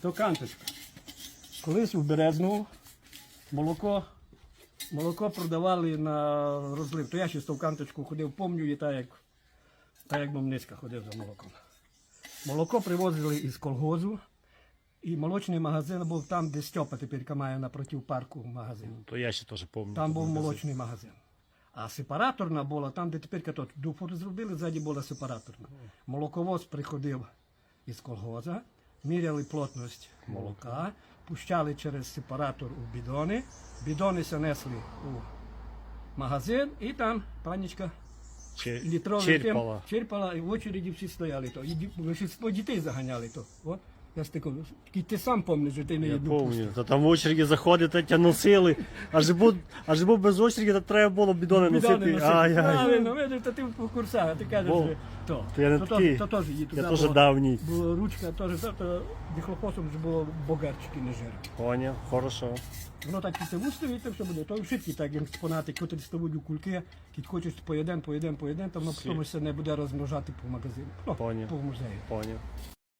То канточка. Колись у Березну молоко, молоко продавали на розлив. То я ще з ту канточку ходив, помню, і так як, так як Бомницька ходив за молоком. Молоко привозили із колгозу, і молочний магазин був там, де Стьопа тепер має напротив парку магазин. То я ще теж пам'ятаю. Там був молочний магазин. А сепараторна була там, де тепер тут дуфор зробили, ззаді була сепараторна. Молоковоз приходив із колгоза, міряли плотність молока, пущали через сепаратор у бідони, бідони занесли у магазин і там панічка літровим черпала. черпала, і в очереді всі стояли то. І большинство дітей заганяли то. От. Я ж такий, тільки ти сам пам'ятаєш, що ти не Я їду пам'ятаю. Та там в очереді заходите, тя носили. Аж був, аж був без очереді, то треба було бідони носити. Ай-яй. Правильно, видиш, то ти в курсах, а ти кажеш, Бо- що то. то я не то, такий. То, то, теж її туди Я теж було- давній. Було ручка, теж, то, то дихлофосом ж було богарчики не жир. Поняв, хорошо. Воно так після вуставі, і то все буде. То швидкі так експонати, котрі ставуть у кульки, кіт хочеш по один, по один, по один, то воно Всі. потім все не буде розмножати по магазину. Ну, Поняв. по музею. Поняв.